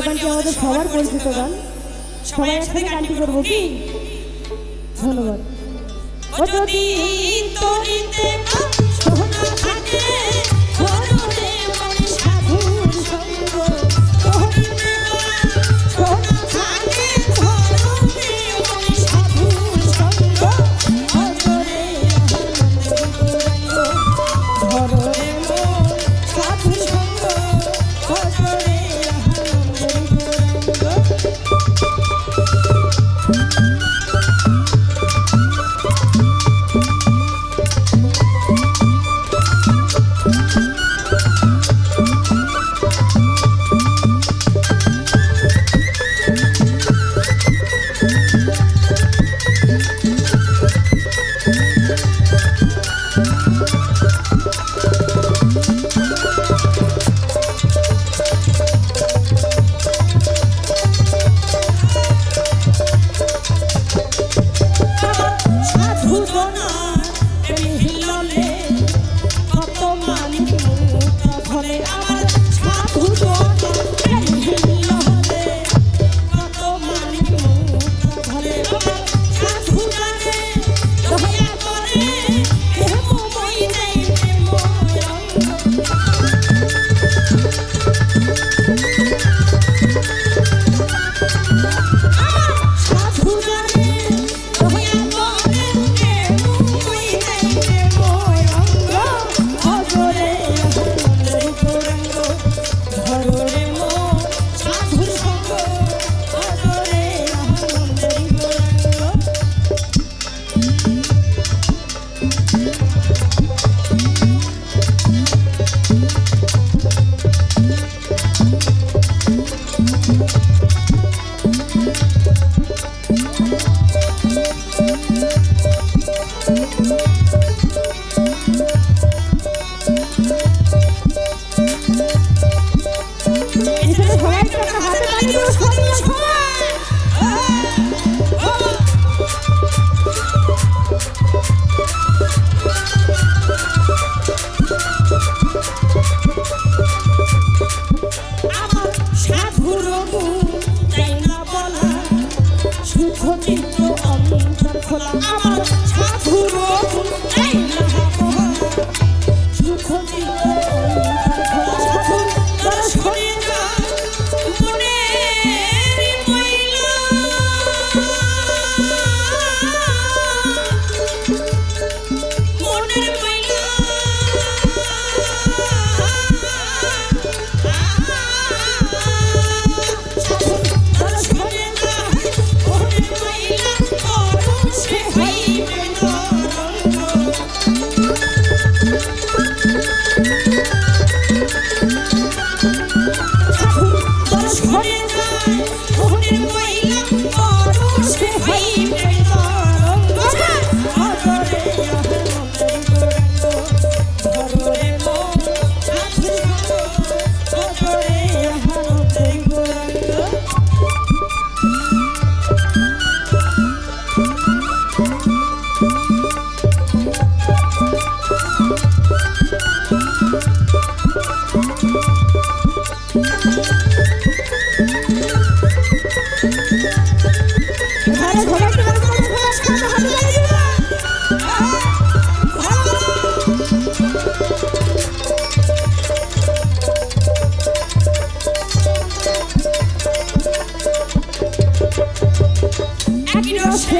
তো গানটি আমাদের সবার পরিচিত গান সবাই একসাথে গানটি করব কি? ধন্যবাদ। যদি তরিতে সোনা থাকে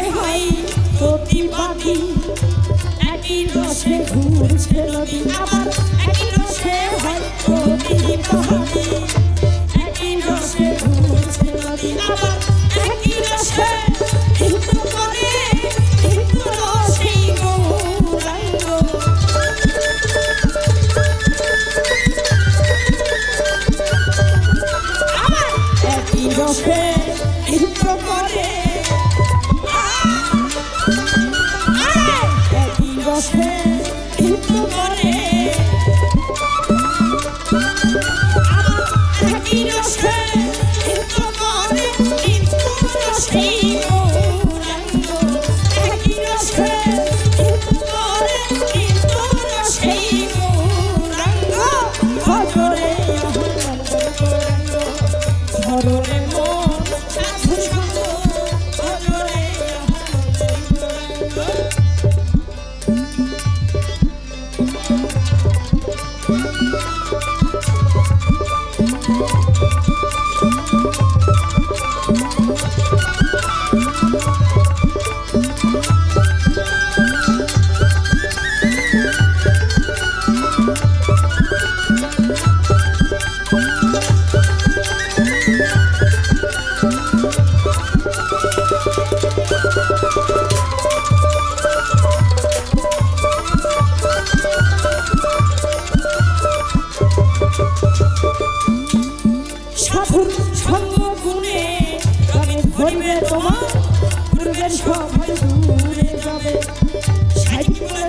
ঘরে হয় প্রতি পাখি। একই রসে ঘুরছে নদী আবার, একই রসে হয় প্রতি পাখি। একই রসে ঘুরছে নদী আবার, একই রসে কিন্তু করে, কিন্তু রসে গৌরাঙ্গ। আবার একই রসে কিন্তু করে।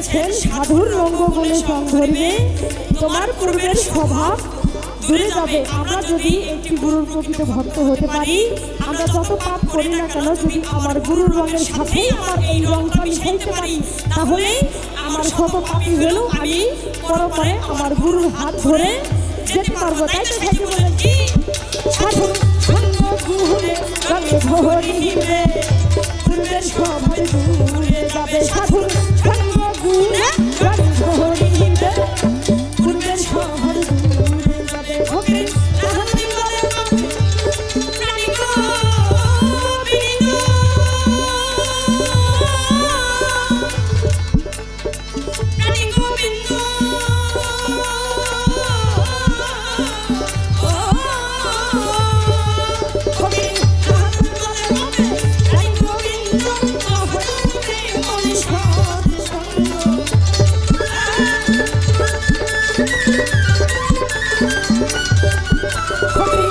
রঙ্গ বলে সং ধরবে তোমার পূর্বের স্বভাব দূরে যাবে। আমরা যদি একটি গুরুর প্রকৃত ভক্ত হতে পারি, আমরা যত পাপ করি না কেন, যদি আমার গুরুর রঙের সাথেই আমার এই রংটা মিশাইতে পারি, তাহলে আমার শত পাপি হলেও আমি পরপরে আমার গুরুর হাত ধরে যেতে পারব। তাই তো সাথে বলেন কি সাধু সঙ্গ পূর্বের সবাই Come